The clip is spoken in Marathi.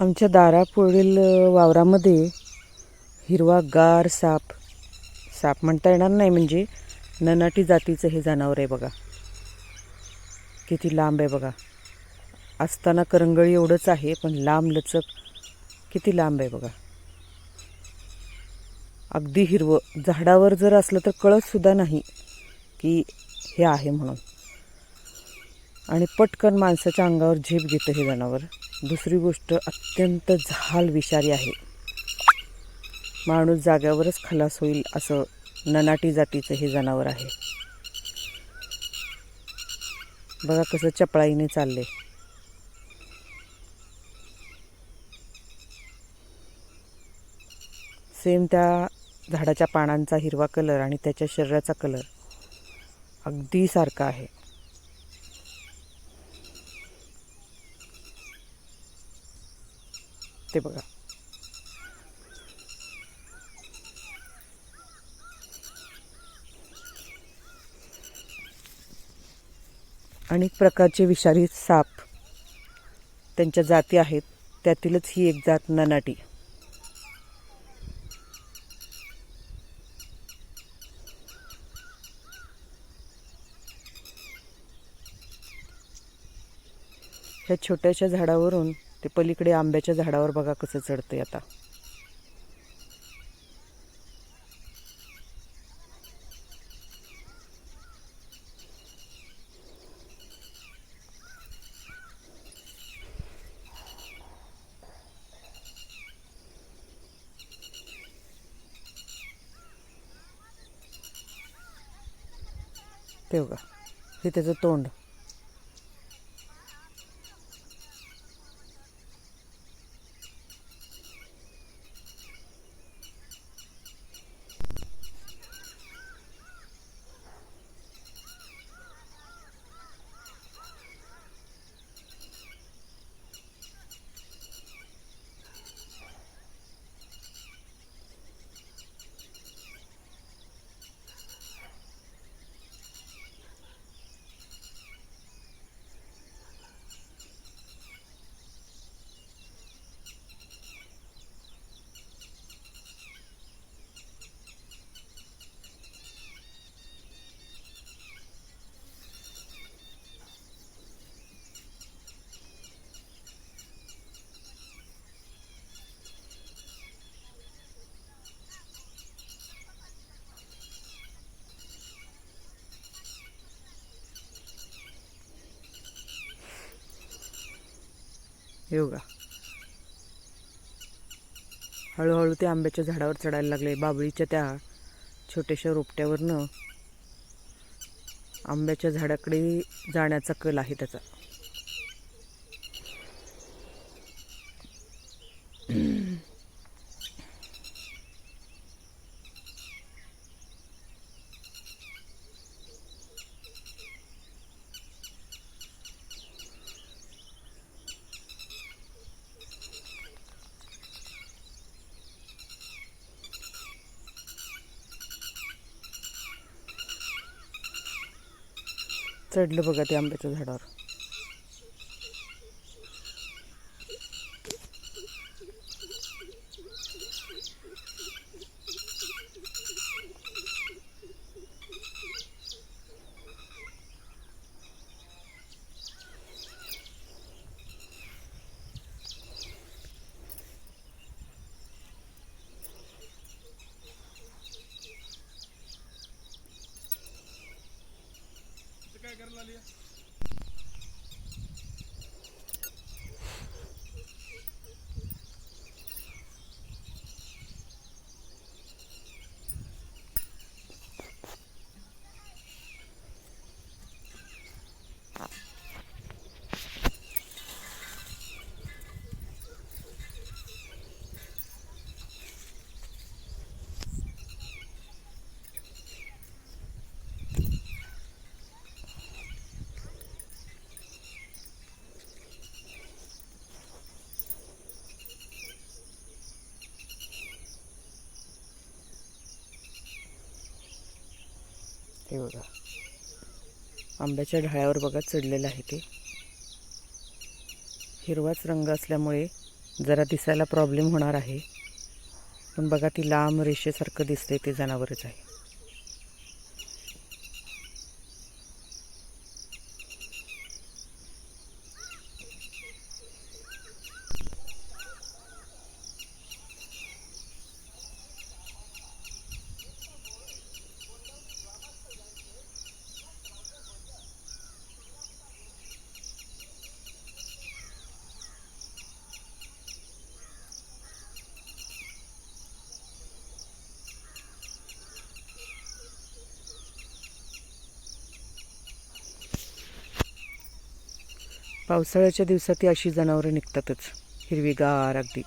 आमच्या दारापुढील वावरामध्ये हिरवा गार साप. साप म्हणता येणार नाही म्हणजे ननाटी जातीचं हे जनावर आहे बघा. किती लांब आहे बघा. असताना करंगळी एवढंच आहे पण लांब लचक किती लांब आहे बघा. अगदी हिरवं. झाडावर जर असलं तर कळतसुद्धा नाही की हे आहे म्हणून. आणि पटकन माणसाच्या अंगावर झेप घेतं हे जनावर. दुसरी गोष्ट अत्यंत झाल विषारी आहे. माणूस जाग्यावरच खलास होईल असं ननाटी जातीचं हे जनावर आहे. बघा कसं चपळाईने चालले. सेम त्या झाडाच्या पानांचा हिरवा कलर आणि त्याच्या शरीराचा कलर अगदी सारखा आहे. ते बघा अनेक प्रकारचे विषारी साप त्यांच्या जाती आहेत. त्यातीलच ही एक जात ननाटी. ह्या छोट्याशा झाडावरून ते पलीकडे आंब्याच्या झाडावर बघा कसं चढतंय आता. ते बघा हे त्याचं तोंड. हे बघा. हळूहळू ते आंब्याच्या झाडावर चढायला लागले. बाबळीच्या त्या छोट्याशा रोपट्यावरनं आंब्याच्या झाडाकडे जाण्याचा कल आहे त्याचा. चढलं बघा ते आंब्याच्या झाडावर. काय करायला आली हे बघा. आंब्याच्या ढाळ्यावर बघा चढलेलं आहे ते. हिरवाच रंग असल्यामुळे जरा दिसायला प्रॉब्लेम होणार आहे. पण बघा ती लांब रेषेसारखं दिसते ते जनावरच आहे. पावसाळ्याच्या दिवसात ती अशी जनावरं निघतातच हिरवीगार अगदी.